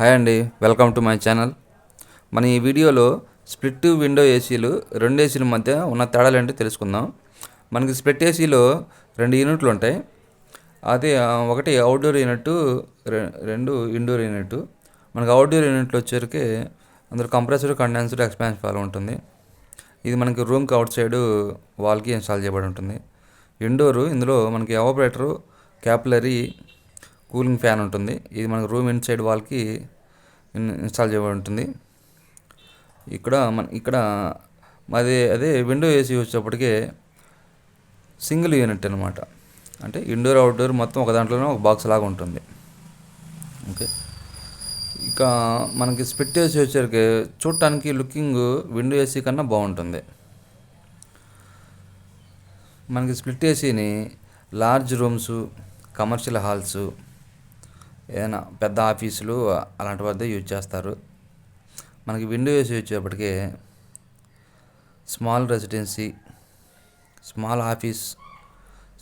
Hi అండి welcome to my channel. మన ఈ వీడియోలో స్ప్లిట్ విండో ఏసీలు రెండు ఏసీల మధ్య ఉన్న తేడాలు ఏంటో తెలుసుకుందాం. మనకి స్ప్లిట్ ఏసీలో రెండు యూనిట్లు ఉంటాయి. అదే ఒకటి అవుట్డోర్ యూనిట్ రె- రెండు ఇండోర్ యూనిట్ మనకి అవుట్డోర్ యూనిట్లో వచ్చేసరికి అందులో కంప్రెసర్ కండెన్సర్ ఎక్స్పాన్స్ ఫాల్ ఉంటుంది. ఇది మనకి రూమ్కి అవుట్ సైడ్ వాల్కి ఇన్స్టాల్ చేయబడి ఉంటుంది. ఇండోరు ఇందులో మనకి ఎవాపరేటరు క్యాపిలరీ కూలింగ్ ఫ్యాన్ ఉంటుంది. ఇది మనకి రూమ్ ఇన్సైడ్ వాల్కి ఇన్స్టాల్ చేయబడి ఉంటుంది. ఇక్కడ మన ఇక్కడ మాది అదే విండో ఏసీ వచ్చేటప్పటికే సింగిల్ యూనిట్ అనమాట అంటే ఇండోర్ అవుట్డోర్ మొత్తం ఒక దాంట్లోనే ఒక బాక్స్ లాగా ఉంటుంది. ఓకే. ఇక మనకి స్పిట్ ఏసీ వచ్చేసరికి చూడటానికి లుకింగ్ విండో ఏసీ కన్నా బాగుంటుంది. మనకి స్ప్లిట్ ఏసీని లార్జ్ రూమ్స్ కమర్షియల్ హాల్స్ ఏదైనా పెద్ద ఆఫీసులు అలాంటి వద్ద యూజ్ చేస్తారు. మనకి విండో ఏసీ వచ్చేటప్పటికి small residency small office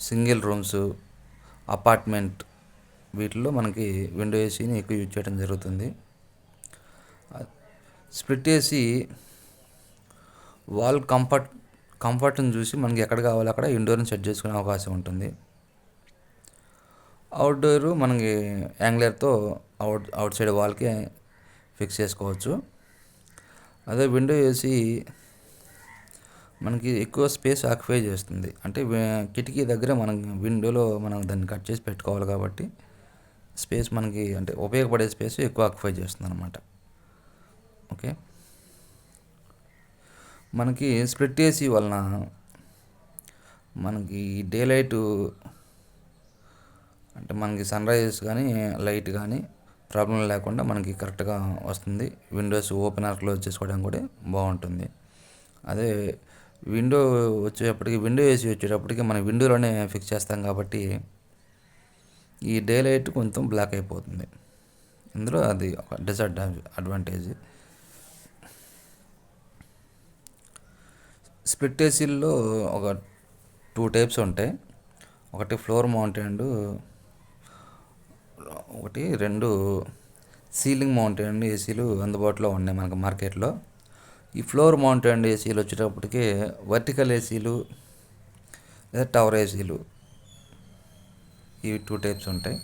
single rooms apartment వీటిల్లో మనకి విండో ఏసీని ఎక్కువ యూజ్ చేయడం జరుగుతుంది. స్ప్లిట్ ఏసీ వాల్ కంఫర్ట్ కంఫర్ట్ని చూసి మనకి ఎక్కడ కావాలో అక్కడ ఇండోర్ని సెట్ చేసుకునే అవకాశం ఉంటుంది. అవుట్డోర్ మనకి యాంగ్లర్తో అవుట్ అవుట్ సైడ్ వాల్కి ఫిక్స్ చేసుకోవచ్చు. అదే విండో ఏసీ మనకి ఎక్కువ స్పేస్ ఆక్యుపై చేస్తుంది. అంటే కిటికీ దగ్గర మనం విండోలో మనం దాన్ని కట్ చేసి పెట్టుకోవాలి కాబట్టి స్పేస్ మనకి అంటే ఉపయోగపడే స్పేస్ ఎక్కువ ఆక్యుపై చేస్తుంది అనమాట ఓకే. మనకి స్ప్లిట్ ఏసీ వలన మనకి డే లైటు అంటే మనకి సన్ రైజెస్ కానీ లైట్ కానీ ప్రాబ్లం లేకుండా మనకి కరెక్ట్గా వస్తుంది. విండోస్ ఓపెన్ ఆర్ క్లోజ్ చేసుకోవడం కూడా బాగుంటుంది. అదే విండో వచ్చేటప్పటికి విండో ఏసీ వచ్చేటప్పటికి మన విండోలోనే ఫిక్స్ చేస్తాం కాబట్టి ఈ డే లైట్ కొంచెం బ్లాక్ అయిపోతుంది. ఇందులో అది ఒక డిసడ్వాంటేజ్ అడ్వాంటేజ్. స్ప్లిట్ ఏసీల్లో ఒక టూ టైప్స్ ఉంటాయి. ఒకటి ఫ్లోర్ మౌంటెడ్ ఒకటి రెండు సీలింగ్ మౌంటెడ్ ఏసీలు అందుబాటులో ఉన్నాయి మనకు మార్కెట్లో. ఈ ఫ్లోర్ మౌంటెడ్ ఏసీలు వచ్చేటప్పటికి వర్టికల్ ఏసీలు లేదా టవర్ ఏసీలు ఇవి టూ టైప్స్ ఉంటాయి.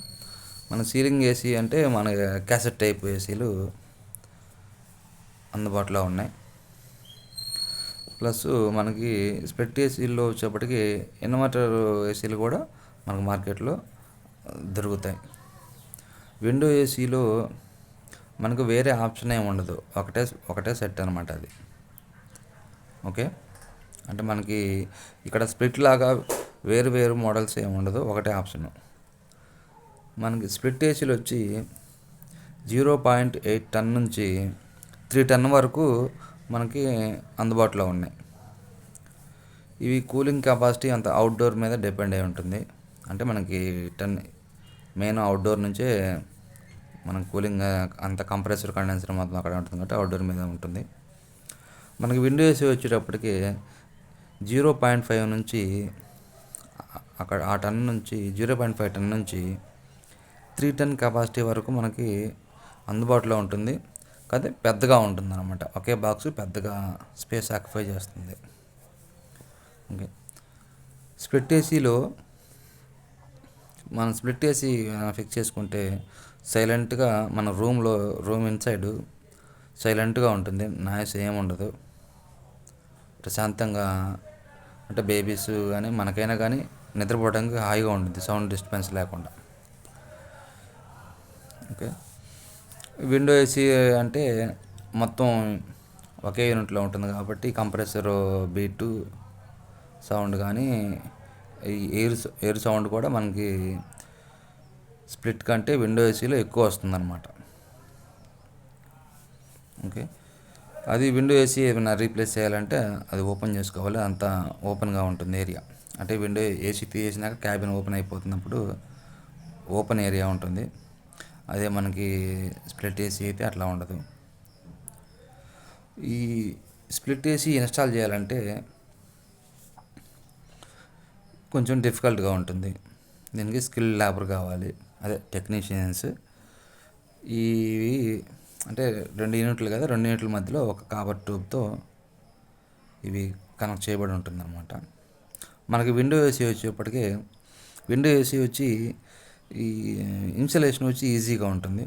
మన సీలింగ్ ఏసీ అంటే మన క్యాసెట్ టైప్ ఏసీలు అందుబాటులో ఉన్నాయి. ప్లస్ మనకి స్ప్రెడ్ ఏసీల్లో వచ్చేప్పటికి ఇన్వర్టర్ ఏసీలు కూడా మనకు మార్కెట్లో దొరుకుతాయి. విండో ఏసీలో మనకు వేరే ఆప్షన్ ఏమి ఉండదు. ఒకటే ఒకటే సెట్ అనమాట అది. ఓకే? అంటే మనకి ఇక్కడ స్ప్లిట్ లాగా వేరు వేరు మోడల్స్ ఏమి ఉండదు. ఒకటే ఆప్షన్. మనకి స్ప్లిట్ ఏసీలు వచ్చి జీరో పాయింట్ ఎయిట్ టన్ నుంచి త్రీ టన్ వరకు మనకి అందుబాటులో ఉన్నాయి. ఇవి కూలింగ్ కెపాసిటీ అంత అవుట్డోర్ మీద డిపెండ్ అయి ఉంటుంది. అంటే మనకి టెన్ మెయిన్ అవుట్డోర్ నుంచే మనం కూలింగ్ అంత కంప్రెసర్ కండెన్సర్ మొత్తం అక్కడ ఉంటుంది కాబట్టి అవుట్డోర్ మీద ఉంటుంది. మనకి విండో ఏసీ వచ్చేటప్పటికి జీరో పాయింట్ ఫైవ్ నుంచి అక్కడ ఆ టన్ నుంచి జీరో పాయింట్ ఫైవ్ టన్ నుంచి త్రీ టన్ కెపాసిటీ వరకు మనకి అందుబాటులో ఉంటుంది. కానీ పెద్దగా ఉంటుంది అనమాట ఒకే బాక్స్ పెద్దగా స్పేస్ ఆక్యుపై చేస్తుంది. ఓకే స్ప్లిట్ ఏసీలో మనం స్ప్లిట్ ఏసీ ఫిక్స్ చేసుకుంటే సైలెంట్గా మన రూమ్లో రూమ్ ఇన్సైడ్ సైలెంట్గా ఉంటుంది. నాయిస్ ఏమి ఉండదు. ప్రశాంతంగా అంటే బేబీస్ కానీ మనకైనా కానీ నిద్రపోవడానికి హాయిగా ఉంటుంది. సౌండ్ డిస్టర్బెన్స్ లేకుండా. ఓకే విండో ఏసీ అంటే మొత్తం ఒకే యూనిట్లో ఉంటుంది కాబట్టి కంప్రెసర్ బీటు సౌండ్ కానీ ఈ ఎయిర్ ఎయిర్ సౌండ్ కూడా మనకి స్ప్లిట్ కంటే విండో ఏసీలో ఎక్కువ వస్తుందన్నమాట. ఓకే. అది విండో ఏసీ ఏమైనా రీప్లేస్ చేయాలంటే అది ఓపెన్ చేసుకోవాలి. అంత ఓపెన్గా ఉంటుంది ఏరియా. అంటే విండో ఏసీ తీసేసినాక క్యాబిన్ ఓపెన్ అయిపోతున్నప్పుడు ఓపెన్ ఏరియా ఉంటుంది. అదే మనకి స్ప్లిట్ ఏసీ అయితే అట్లా ఉండదు. ఈ స్ప్లిట్ ఏసీ ఇన్స్టాల్ చేయాలంటే కొంచెం డిఫికల్ట్గా ఉంటుంది. దీనికి స్కిల్ లేబర్ కావాలి. అదే టెక్నీషియన్స్ ఇవి అంటే రెండు యూనిట్లు కదా రెండు యూనిట్ల మధ్యలో ఒక కాబర్ ట్యూబ్తో ఇవి కనెక్ట్ చేయబడి ఉంటుంది అనమాట మనకి విండో ఏసీ వచ్చేప్పటికే విండో ఏసీ వచ్చి ఈ ఇన్స్టలేషన్ వచ్చి ఈజీగా ఉంటుంది.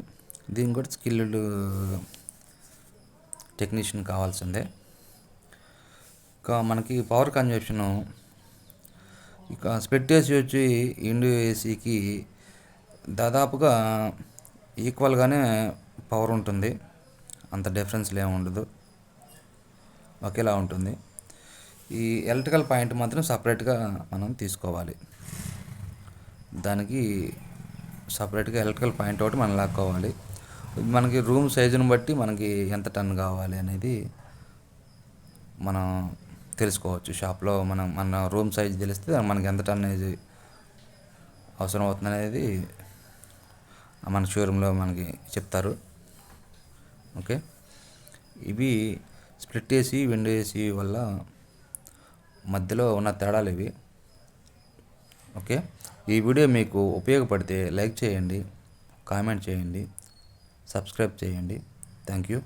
దీనికి కూడా స్కిల్డ్ టెక్నీషియన్ కావాల్సిందే. ఇంకా మనకి పవర్ కన్జప్షను ఇక స్పెట్టేసి వచ్చి ఇండియో ఏసీకి దాదాపుగా ఈక్వల్గానే పవర్ ఉంటుంది. అంత డిఫరెన్స్ ఉండదు. ఒకేలా ఉంటుంది. ఈ ఎలక్ట్రికల్ పాయింట్ మాత్రం సపరేట్గా మనం తీసుకోవాలి. దానికి సపరేట్గా ఎలక్ట్రికల్ పాయింట్ ఒకటి మనం లాక్కోవాలి. మనకి రూమ్ సైజుని బట్టి మనకి ఎంత టన్ కావాలి అనేది మనం తెలుసుకోవచ్చు. షాప్లో మనం మన రూమ్ సైజ్ తెలిస్తే మనకి ఎంత టన్ అనేది అవసరం అవుతుంది అనేది మన షోరూంలో మనకి చెప్తారు. ఓకే? ఇవి స్ప్లిట్ ఏసీ విండో ఏసీ వల్ల మధ్యలో ఉన్న తేడాలు ఇవి. ఓకే? ఈ వీడియో మీకు ఉపయోగపడితే లైక్ చేయండి కామెంట్ చేయండి సబ్స్క్రైబ్ చేయండి. Thank you.